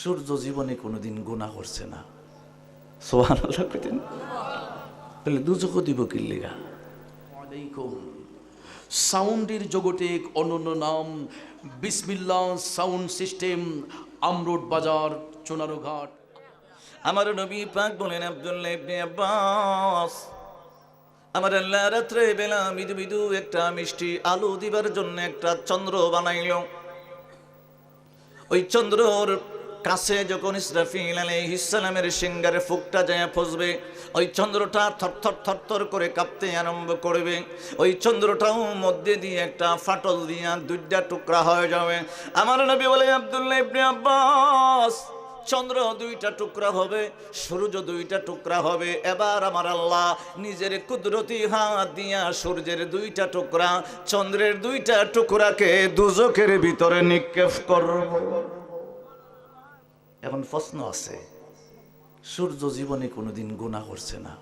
সূর্য জীবনে কোনোদিন গুণা করছে না। সোহান আল্লাহ কইতেন তাহলে দুচোখ দিব কিল্লিগা সাউন্ডের জগতে এক অনন্য নাম বিসমিল্লা সাউন্ড সিস্টেম আমরোড বাজার চোনারোঘাট। আমার নবী পাক বলেন আব্দুল্লাহ ইবনে আব্বাস আমার আল্লাহ রাত্রে বেলা মৃদু মৃদু একটা মিষ্টি আলু দিবার জন্য একটা চন্দ্র বানাইল। ওই চন্দ্রর কাছে যখন ইসরাফিল আলাইহিসসালামের সিঙ্গারে ফুকটা যায় ফসবে, ওই চন্দ্রটা থরথর থরথর করে কাঁপতে আরম্ভ করবে। ওই চন্দ্রটাও মধ্যে দিয়ে একটা ফাটল দিয়া দুইটা টুকরা হয়ে যাবে। আমার নবী বলে, আব্দুল্লাহ ইবনে আব্বাস, চন্দ্র দুইটা টুকরা হবে, সূর্য দুইটা টুকরা হবে। এবার আমার আল্লাহ নিজের কুদরতি হাত দিয়া সূর্যের দুইটা টুকরা, চন্দ্রের দুইটা টুকরাকে দুজকের ভিতরে নিক্ষেপ করব। এখন প্রশ্ন আছে, সূর্য জীবনে কোনোদিন গুণা করছে না?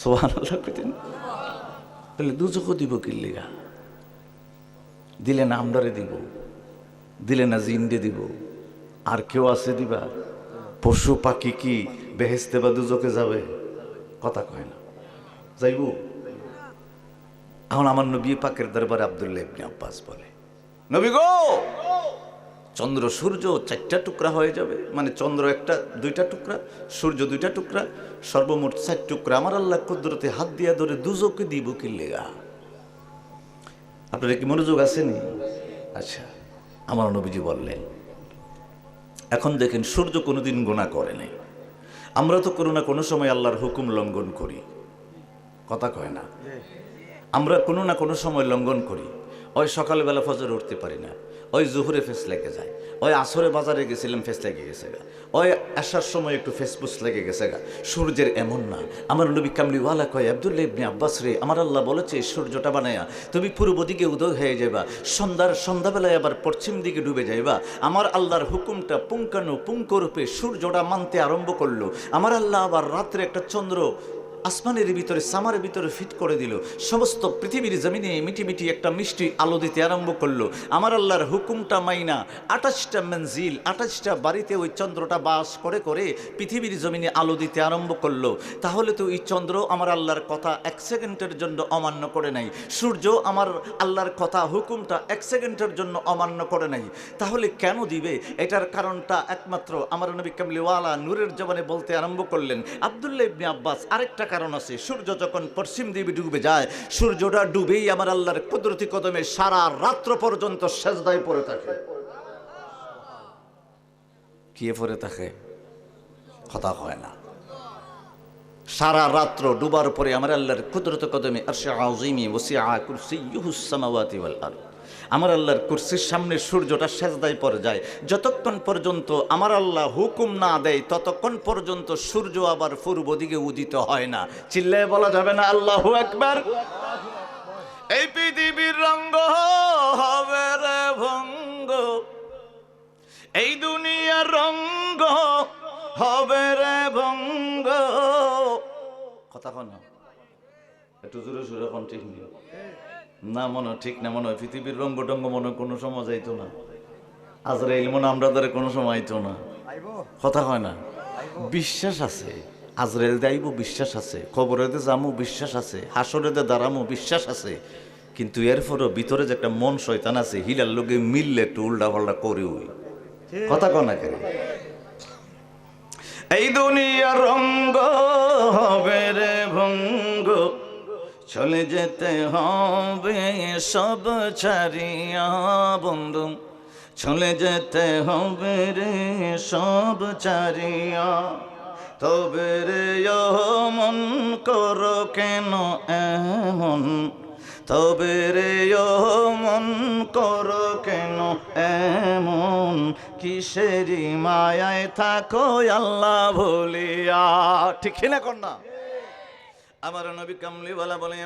সোহান তাহলে দুচোখ দিব কিল্লিগা দিলে না আমরারে দিব, দিলে না জিন্ডে দিব। আর কেউ আছে দিবা? পশু, পাখি কি বেহেস্তে বা দুজকে যাবে? কথা কয় না। যাইব? এখন আমার নবী পাকের দরবারে আব্দুল্লাহ আব্বাস বলে, নবী গো! চন্দ্র, সূর্য চারটা টুকরা হয়ে যাবে। মানে চন্দ্র একটা, দুইটা টুকরা, সূর্য দুইটা টুকরা, সর্বমোট চার টুকরা। আমার আল্লাহ কুদরতে হাত দিয়া ধরে দুজকে দিব কি লেগা? আপনার কি মনোযোগ আসেনি? আচ্ছা আমার নবীজি বললেন, এখন দেখেন সূর্য কোনোদিন গোনা করে নাই। আমরা তো কোনো না কোনো সময় আল্লাহর হুকুম লঙ্ঘন করি। কথা কয় না? আমরা কোনো না কোনো সময় লঙ্ঘন করি। ওই সকালবেলা ফজর উঠতে পারি না। ওই জুহুরে ফেস লেগে যায়। ওই আসরে বাজারে গেছিলাম, ফেস লেগে গেছে গা। ওই আসার সময় একটু ফেসবুস লেগে গেছে গা। সূর্যের এমন না। আমার নবী কামলিওয়ালা কয় আবদুল্লাহ ইবনে আব্বাস রে, আমার আল্লাহ বলেছে সূর্যটা বানায়া তুমি পূর্ব দিকে উদয় হয়ে যাবা সন্ধ্যার সন্ধ্যাবেলায় আবার পশ্চিম দিকে ডুবে যাইবা। আমার আল্লাহর হুকুমটা পুঙ্কানু পুঙ্করূপে সূর্যটা মানতে আরম্ভ করল। আমার আল্লাহ আবার রাত্রে একটা চন্দ্র আসমানের ভিতরে, সামারের ভিতরে ফিট করে দিল। সমস্ত পৃথিবীর জমিনে মিটি মিটি একটা মিষ্টি আলো দিতে আরম্ভ করল। আমার আল্লাহর হুকুমটা মাইনা। আঠাশটা মঞ্জিল, আঠাশটা বাড়িতে ওই চন্দ্রটা বাস করে করে পৃথিবীর জমিনে আলো দিতে আরম্ভ করল। তাহলে তো এই চন্দ্র আমার আল্লাহর কথা এক সেকেন্ডের জন্য অমান্য করে নাই। সূর্য আমার আল্লাহর কথা, হুকুমটা এক সেকেন্ডের জন্য অমান্য করে নাই। তাহলে কেন দিবে? এটার কারণটা একমাত্র আমার নবী কামলিওয়ালা নূরের জবানে বলতে আরম্ভ করলেন। আবদুল্লাহ ইবনে আব্বাস আরেকটা কারণ আছে। সূর্য যখন পশ্চিম দিকে ডুবে যায়, সূর্যটা ডুবেই আমার আল্লাহর কুদরতি কদমে সারা রাত্র পর্যন্ত সেজদায় পড়ে থাকে। কে পড়ে থাকে? কথা হয় না। সারা রাত্র ডুবার পরে আমার আল্লাহর কুদরত কদমে আর সে আরশে আযীমি ওসিআ কুরসিয়ুহুস সামাওয়াতি ওয়াল আরদ। আমার আল্লাহর কুরসির সামনে সূর্যটা সেজদায় পড়ে যায়। যতক্ষণ পর্যন্ত আমার আল্লাহ হুকুম না দেয়, ততক্ষণ পর্যন্ত সূর্য আবার পূর্ব দিকে উদিত হয় না। চিল্লায় বলা যাবে না, আল্লাহু একবার এই পৃথিবীর রঙ্গ হবে রে ভঙ্গ। এই দুনিয়ার রঙ্গ হবে রে ভঙ্গ। কথা কন একটু জোরে সুরে কোন না মনে হয় ঠিক না মনে হয় পৃথিবীর রঙ্গ টঙ্গ মনে কোনো সময় যাইতো না। আজরাইল মনে আমরা ধরে কোনো সময় আইতো না। কথা হয় না। বিশ্বাস আছে। আজরাইল দাইব বিশ্বাস আছে। খবরেতে যামু বিশ্বাস আছে। হাসরেতে দাঁড়ামু বিশ্বাস আছে। কিন্তু এরপরও ভিতরে যে একটা মন শয়তান আছে হিলার লোকে মিললে একটু উল্টা পাল্টা করে ওই। কথা কনা কেন এই দুনিয়ার রঙ্গ হবে রে। চলে যেতে হবে সব ছাড়িয়া, বন্ধু। চলে যেতে হবে রে সব ছাড়িয়া। তবে রে মন করো কেন এমন? তবে রে মন করো কেন এমন? কিসেরি মায়ায় থাকো আল্লাহ ভুলিয়া ঠিক না কন্যা? আমার নবী কামলিওয়ালা বলে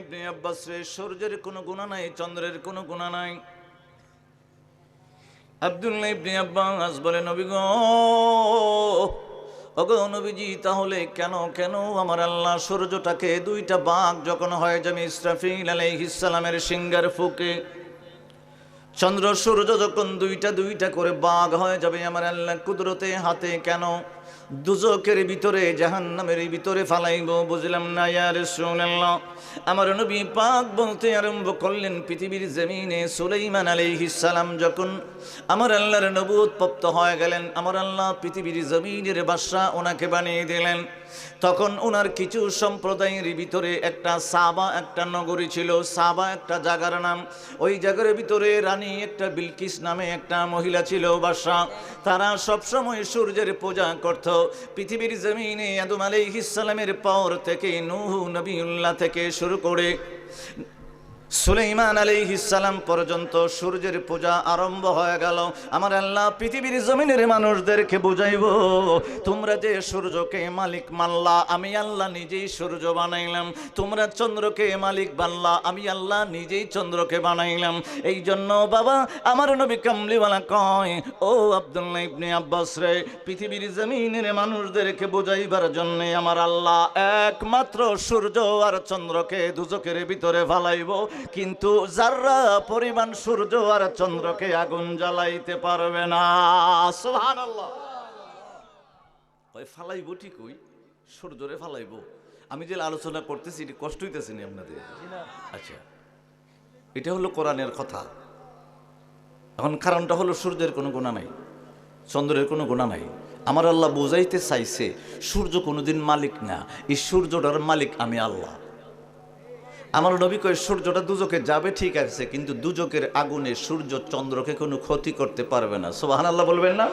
ইবনে আব্বাস সূর্যের কোনো গুণা নাই, চন্দ্রের কোনো গুণা নাই। আব্দুল্লাহ আব্বাস বলে, নবী গো, ওগো নবীজি, তাহলে কেন কেন আমার আল্লাহ সূর্যটাকে দুইটা বাঘ যখন হয় যাবে ইসরাফিল আলাইহিস সালামের সিঙ্গার ফুকে? চন্দ্র সূর্য যখন দুইটা দুইটা করে বাঘ হয়ে যাবে, আমার আল্লাহ কুদরতে হাতে কেন? দুজকের ভিতরে, জাহান্নামের ভিতরে ফালাইব, বুঝলাম না ইয়ার শুনল্লাহ আমার নবী পাক বলতে আরম্ভ করলেন, পৃথিবীর জমিনে সুলাইমান সালাম যখন আমার আল্লাহর নবুত প্রাপ্ত হয়ে গেলেন, আমার আল্লাহ পৃথিবীর জমিনের বাদশা ওনাকে বানিয়ে দিলেন। তখন ওনার কিছু সম্প্রদায়ের ভিতরে একটা সাবা, একটা নগরী ছিল। সাবা একটা জাগার নাম। ওই জায়গার ভিতরে রানী একটা বিলকিস নামে একটা মহিলা ছিল বাসা তারা সবসময় সূর্যের পূজা করত। পৃথিবীর জমিনে আদম আলাইহিসসালামের পর থেকে নুহু নবীউল্লাহ থেকে শুরু করে সুলাইমান আলাইহিসসালাম পর্যন্ত সূর্যের পূজা আরম্ভ হয়ে গেল। আমার আল্লাহ পৃথিবীর জমিনের মানুষদেরকে বুঝাইব, তোমরা যে সূর্যকে মালিক মানলা, আমি আল্লাহ নিজেই সূর্য বানাইলাম। তোমরা চন্দ্রকে মালিক বানলা, আমি আল্লাহ নিজেই চন্দ্রকে বানাইলাম। এই জন্য বাবা, আমার নবী কামলিওয়ালা কয়, ও আব্দুল্লাহ ইবনে আব্বাস রে, পৃথিবীর জমিনের মানুষদেরকে বুঝাইবার জন্যে আমার আল্লাহ একমাত্র সূর্য আর চন্দ্রকে দুজকের ভিতরে ফালাইব। কিন্তু যারা পরিমাণ সূর্য আর চন্দ্রকে আগুন জ্বালাইতে পারবে না। ওই ফালাইব ঠিকই সূর্যরে ফালাইব। আমি যে আলোচনা করতেছি, এটি কষ্ট হইতেছে নি আপনাদের? আচ্ছা। এটা হলো কোরআনের কথা। এখন কারণটা হলো সূর্যের কোনো গুণা নাই, চন্দ্রের কোনো গুণা নাই। আমার আল্লাহ বুঝাইতে চাইছে, সূর্য কোনোদিন মালিক না। এই সূর্যটার মালিক আমি আল্লাহ। আমার নবী কয়, সূর্যটা দুজকে যাবে, ঠিক আছে, কিন্তু দুজকের আগুনে সূর্য চন্দ্রকে কোনো ক্ষতি করতে পারবে না। সোহান আল্লাহ বলবেন না?